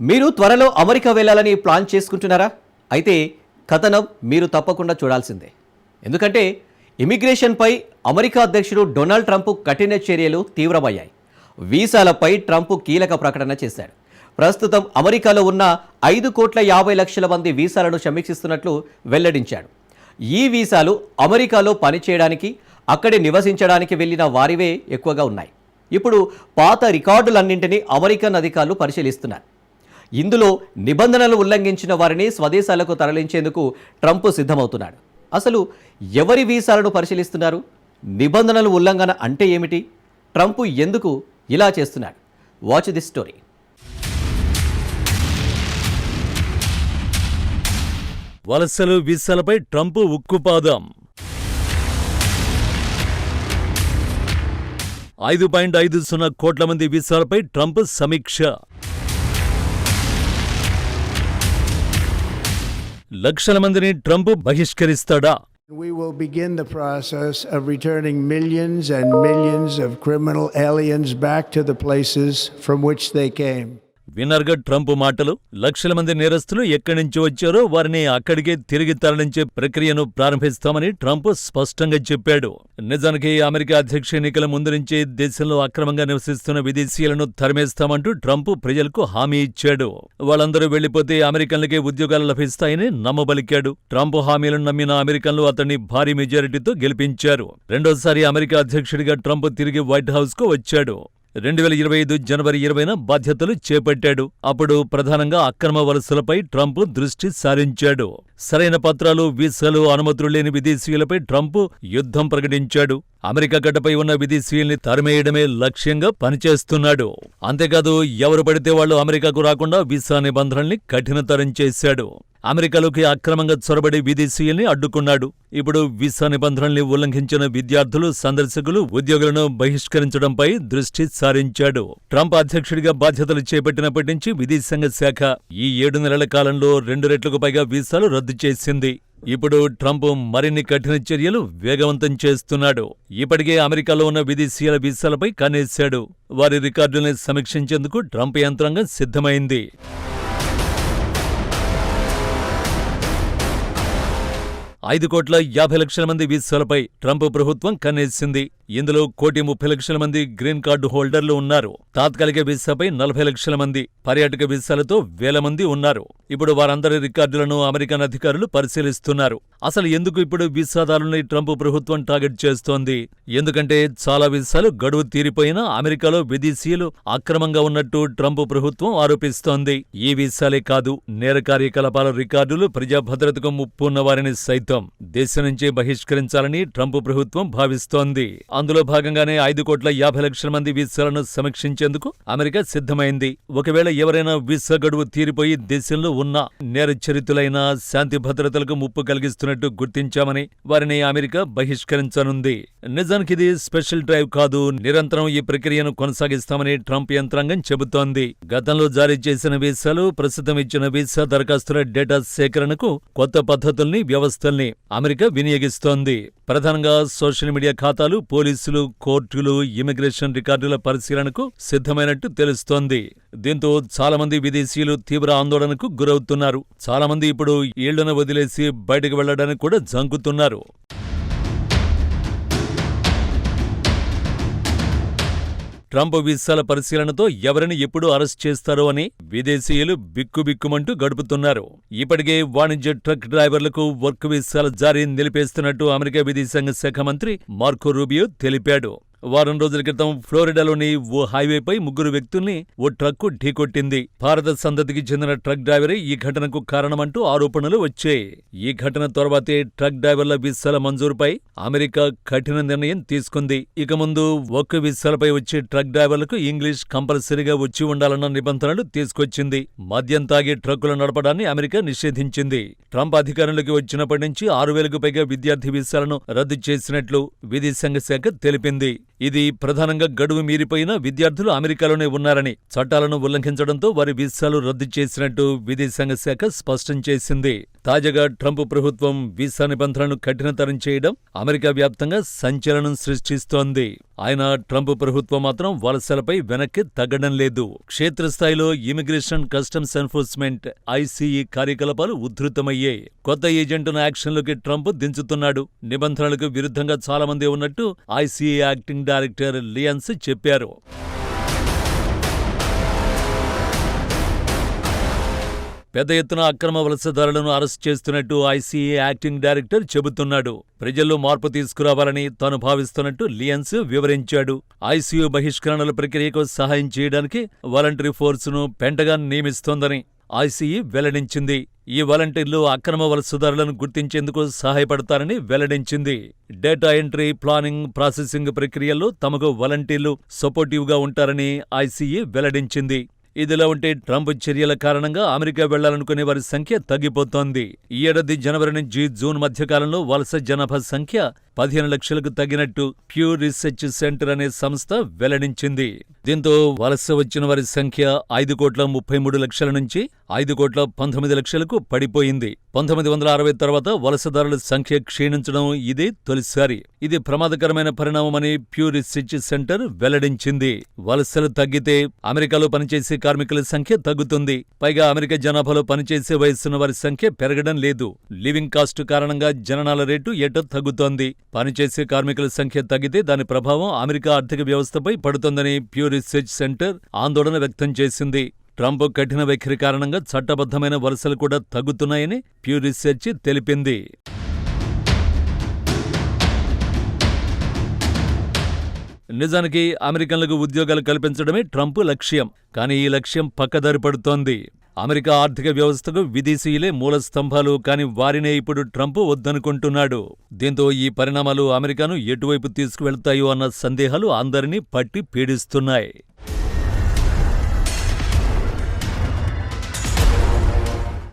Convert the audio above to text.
మీరు త్వరలో అమెరికా వెళ్ళాలని ప్లాన్ చేసుకుంటున్నారా? అయితే కథనం మీరు తప్పకుండా చూడాల్సిందే. ఎందుకంటే ఇమిగ్రేషన్పై అమెరికా అధ్యక్షుడు డొనాల్డ్ ట్రంప్ కఠిన చర్యలు తీవ్రమయ్యాయి. వీసాలపై ట్రంప్ కీలక ప్రకటన చేశాడు. ప్రస్తుతం అమెరికాలో ఉన్న ఐదు కోట్ల యాభై లక్షల మంది వీసాలను సమీక్షిస్తున్నట్లు వెల్లడించాడు. ఈ వీసాలు అమెరికాలో పనిచేయడానికి అక్కడే నివసించడానికి వెళ్ళిన వారివే ఎక్కువగా ఉన్నాయి. ఇప్పుడు పాత రికార్డులన్నింటినీ అమెరికన్ అధికారులు పరిశీలిస్తున్నారు. ఇందులో నిబంధనలు ఉల్లంఘించిన వారిని స్వదేశాలకు తరలించేందుకు ట్రంప్ సిద్ధమవుతున్నాడు. అసలు ఎవరి వీసాలను పరిశీలిస్తున్నారు? నిబంధనలు ఉల్లంఘన అంటే ఏమిటి? ట్రంప్ ఎందుకు ఇలా చేస్తున్నాడు? వాచ్ దిస్ స్టోరీ వలసలు వీసాలపై ట్రంప్ ఉక్కుపాదం. ఐదు పాయింట్ ఐదు సున్నా కోట్ల మంది వీసాలపై ట్రంప్ సమీక్ష. లక్షల మందిని ట్రంప్ బహిష్కరిస్తాడా We will begin the process of returning millions and millions of criminal aliens back to the places from which they came. వినర్గా ట్రంప్ మాటలు లక్షల మంది నేరస్తులు ఎక్కడి నుంచి వచ్చారో వారిని అక్కడికే తిరిగి తరలించే ప్రక్రియను ప్రారంభిస్తామని ట్రంప్ స్పష్టంగా చెప్పాడు. నిజానికి అమెరికా అధ్యక్ష ఎన్నికల ముందు నుంచే దేశంలో అక్రమంగా నివసిస్తున్న విదేశీయులను తరిమేస్తామంటూ ట్రంప్ ప్రజలకు హామీ ఇచ్చాడు. వాళ్ళందరూ వెళ్ళిపోతే అమెరికన్లకే ఉద్యోగాలు లభిస్తాయని నమ్మబలికాడు. ట్రంప్ హామీలను నమ్మిన అమెరికన్లు అతన్ని భారీ మెజారిటీతో గెలిపించారు. రెండోసారి అమెరికా అధ్యక్షుడిగా ట్రంప్ తిరిగి వైట్ హౌస్కు వచ్చాడు. రెండు వేల ఇరవై ఐదు జనవరి ఇరవైన బాధ్యతలు చేపట్టాడు. అప్పుడు ప్రధానంగా అక్రమ వలసలపై ట్రంప్ దృష్టి సారించాడు. సరైన పత్రాలు వీసాలు అనుమతులు లేని విదేశీయులపై ట్రంప్ యుద్ధం ప్రకటించాడు. అమెరికా గడ్డపై ఉన్న విదేశీయుల్ని తరిమేయడమే లక్ష్యంగా పనిచేస్తున్నాడు. అంతేకాదు ఎవరు పడితే వాళ్ళు అమెరికాకు రాకుండా వీసా నిబంధనల్ని కఠినతరం చేశాడు. అమెరికాలోకి అక్రమంగా చొరబడి విదేశీయుల్ని అడ్డుకున్నాడు. ఇప్పుడు వీసా నిబంధనల్ని ఉల్లంఘించిన విద్యార్థులు సందర్శకులు ఉద్యోగులను బహిష్కరించడంపై దృష్టి సారించాడు. ట్రంప్ అధ్యక్షుడిగా బాధ్యతలు చేపట్టినప్పటి నుంచి విదేశాంగ శాఖ ఈ ఏడు నెలల కాలంలో రెండు రెట్లకు పైగా వీసాలు రద్దు చేసింది. ఇప్పుడు ట్రంప్ మరిన్ని కఠిన చర్యలు వేగవంతం చేస్తున్నాడు. ఇప్పటికే అమెరికాలో ఉన్న విదేశీయుల వీసాలపై కనేశాడు వారి రికార్డుల్ని సమీక్షించేందుకు ట్రంప్ యంత్రాంగం సిద్ధమైంది. ఐదు కోట్ల యాభై లక్షల మంది వీసాలపై ట్రంప్ ప్రభుత్వం కన్నేసింది. ఇందులో కోటి ముప్పై లక్షల మంది గ్రీన్ కార్డు హోల్డర్లు ఉన్నారు. తాత్కాలిక వీసాపై నలభై లక్షల మంది పర్యాటక వీసాలతో వేల మంది ఉన్నారు. ఇప్పుడు వారందరి రికార్డులను అమెరికన్ అధికారులు పరిశీలిస్తున్నారు. అసలు ఎందుకు ఇప్పుడు వీసాదారుల్ని ట్రంప్ ప్రభుత్వం టార్గెట్ చేస్తోంది? ఎందుకంటే చాలా వీసాలు గడువు తీరిపోయినా అమెరికాలో విదేశీయులు అక్రమంగా ఉన్నట్టు ట్రంప్ ప్రభుత్వం ఆరోపిస్తోంది. ఈ వీసాలే కాదు నేర కార్యకలాపాల రికార్డులు ప్రజాభద్రతకు ముప్పు ఉన్న వారిని సైతం దేశం నుంచే బహిష్కరించాలని ట్రంప్ ప్రభుత్వం భావిస్తోంది. అందులో భాగంగానే ఐదు కోట్ల యాభై లక్షల మంది వీసాలను సమీక్షించేందుకు అమెరికా సిద్ధమైంది. ఒకవేళ ఎవరైనా వీసా గడువు తీరిపోయి దేశంలో ఉన్న నేరచరితులైన శాంతి భద్రతలకు ముప్పు కలిగిస్తున్నట్టు గుర్తించామని వారిని అమెరికా బహిష్కరించనుంది. నిజానికి ఇది స్పెషల్ డ్రైవ్ కాదు. నిరంతరం ఈ ప్రక్రియను కొనసాగిస్తామని ట్రంప్ యంత్రాంగం చెబుతోంది. గతంలో జారీ చేసిన వీసాలు ప్రస్తుతం ఇచ్చిన వీసా దరఖాస్తుల డేటా సేకరణకు కొత్త పద్ధతుల్ని వ్యవస్థల్ని అమెరికా వినియోగిస్తోంది. ప్రధానంగా సోషల్ మీడియా ఖాతాలు పోలీసులు కోర్టులు ఇమిగ్రేషన్ రికార్డుల పరిశీలనకు సిద్ధమైనట్టు తెలుస్తోంది. దీంతో చాలా మంది విదేశీయులు తీవ్ర ఆందోళనకు గురవుతున్నారు. చాలా మంది ఇప్పుడు ఇళ్ళను వదిలేసి బయటకు వెళ్ళడానికి కూడా జంకుతున్నారు. ట్రంప్ వీసాల పరిశీలనతో ఎవరిని ఎప్పుడు అరెస్ట్ చేస్తారో అని విదేశీయులు బిక్కుబిక్కుమంటూ గడుపుతున్నారు. ఇప్పటికే వాణిజ్య ట్రక్ డ్రైవర్లకు వర్క్ వీసాల జారీ నిలిపేస్తున్నట్టు అమెరికా విదేశాంగ శాఖ మంత్రి మార్కో రూబియో తెలిపాడు. వారం రోజుల క్రితం ఫ్లోరిడాలోని ఓ హైవేపై ముగ్గురు వ్యక్తుల్ని ఓ ట్రక్కు ఢీకొట్టింది. భారత సంతతికి చెందిన ట్రక్ డ్రైవరే ఈ ఘటనకు కారణమంటూ ఆరోపణలు వచ్చాయి. ఈ ఘటన తర్వాతే ట్రక్ డ్రైవర్ల వీసాల మంజూరుపై అమెరికా కఠిన నిర్ణయం తీసుకుంది. ఇక ముందు ఒక్క వీసాలపై వచ్చే ట్రక్ డ్రైవర్లకు ఇంగ్లీష్ కంపల్సరీగా వచ్చి ఉండాలన్న నిబంధనలు తీసుకొచ్చింది. మద్యం తాగి ట్రక్కులు నడపడాన్ని అమెరికా నిషేధించింది. ట్రంప్ అధికారంలోకి వచ్చినప్పటి నుంచి ఆరు వేలకు పైగా విద్యార్థి వీసాలను రద్దు చేసినట్లు విదేశాంగ శాఖ తెలిపింది. ఇది ప్రధానంగా గడువు మీరిపోయిన విద్యార్థులు అమెరికాలోనే ఉన్నారని చట్టాలను ఉల్లంఘించడంతో వారి వీసాలు రద్దు చేసినట్టు విదేశాంగ శాఖ స్పష్టం చేసింది. తాజాగా ట్రంప్ ప్రభుత్వం వీసా నిబంధనలను కఠినతరం చేయడం అమెరికా వ్యాప్తంగా సంచలనం సృష్టిస్తోంది. ఆయన ట్రంప్ ప్రభుత్వం మాత్రం వలసలపై వెనక్కి తగ్గడం లేదు. క్షేత్రస్థాయిలో ఇమిగ్రేషన్ కస్టమ్స్ ఎన్ఫోర్స్మెంట్ ఐసీఈ కార్యకలాపాలు ఉధృతమయ్యాయి. కొత్త ఏజెంట్ను యాక్షన్లోకి ట్రంప్ దించుతున్నాడు. నిబంధనలకు విరుద్ధంగా చాలామంది ఉన్నట్టు ఐసీఈ యాక్టింగ్ డైరెక్టర్ లియన్స్ చెప్పారు. పెద్ద ఎత్తున అక్రమ వలసదారులను అరెస్ట్ చేస్తున్నట్టు ఐసీఏ యాక్టింగ్ డైరెక్టర్ చెబుతున్నాడు. ప్రజల్లో మార్పు తీసుకురావాలని తాను భావిస్తున్నట్టు లియన్స్ వివరించాడు. ఐసీయూ బహిష్కరణల ప్రక్రియకు సహాయం చేయడానికి వాలంటరీ ఫోర్సును పెంటగాన్ నియమిస్తోందని ఐసీఈ వెల్లడించింది. ఈ వాలంటీర్లు అక్రమ వలసదారులను గుర్తించేందుకు సహాయపడతారని వెల్లడించింది. డేటా ఎంట్రీ ప్లానింగ్ ప్రాసెసింగ్ ప్రక్రియల్లో తమకు వాలంటీర్లు సపోర్టివ్గా ఉంటారని ఐసీఈ వెల్లడించింది. ఇదిలా ఉంటే ట్రంప్ చర్యల కారణంగా అమెరికా వెళ్ళాలనుకునే వారి సంఖ్య తగ్గిపోతోంది. ఈ ఏడాది జనవరి నుంచి జూన్ మధ్యకాలంలో వలస జనాభా సంఖ్య పదిహేను లక్షలకు తగ్గినట్టు ప్యూ రీసెర్చ్ సెంటర్ అనే సంస్థ వెల్లడించింది. దీంతో వలస వచ్చిన వారి సంఖ్య ఐదు కోట్ల ముప్పై మూడు లక్షల నుంచి ఐదు కోట్ల పంతొమ్మిది లక్షలకు పడిపోయింది. పంతొమ్మిది వందల అరవై తర్వాత వలసదారుల సంఖ్య క్షీణించడం ఇదే తొలిసారి. ఇది ప్రమాదకరమైన పరిణామమని ప్యూ రీసెర్చ్ సెంటర్ వెల్లడించింది. వలసలు తగ్గితే అమెరికాలో పనిచేసే కార్మికుల సంఖ్య తగ్గుతుంది. పైగా అమెరికా జనాభాలో పనిచేసే వయస్సున్న వారి సంఖ్య పెరగడం లేదు. లివింగ్ కాస్ట్ కారణంగా జననాల రేటు ఏటో తగ్గుతోంది. పనిచేసే కార్మికుల సంఖ్య తగ్గితే దాని ప్రభావం అమెరికా ఆర్థిక వ్యవస్థపై పడుతుందని ప్యూ రీసెర్చ్ సెంటర్ ఆందోళన వ్యక్తం చేసింది. ట్రంప్ కఠిన వైఖరి కారణంగా చట్టబద్ధమైన వలసలు కూడా తగ్గుతున్నాయని ప్యూ రీసెర్చ్ తెలిపింది. నిజానికి అమెరికన్లకు ఉద్యోగాలు కల్పించడమే ట్రంప్ లక్ష్యం కానీ ఈ లక్ష్యం పక్కదారి పడుతోంది. అమెరికా ఆర్థిక వ్యవస్థకు విదేశీయులే మూల స్తంభాలు కాని వారినే ఇప్పుడు ట్రంప్ వద్దనుకుంటున్నాడు. దీంతో ఈ పరిణామాలు అమెరికాను ఎటువైపు తీసుకువెళ్తాయో అన్న సందేహాలు అందరినీ పట్టి పీడిస్తున్నాయి.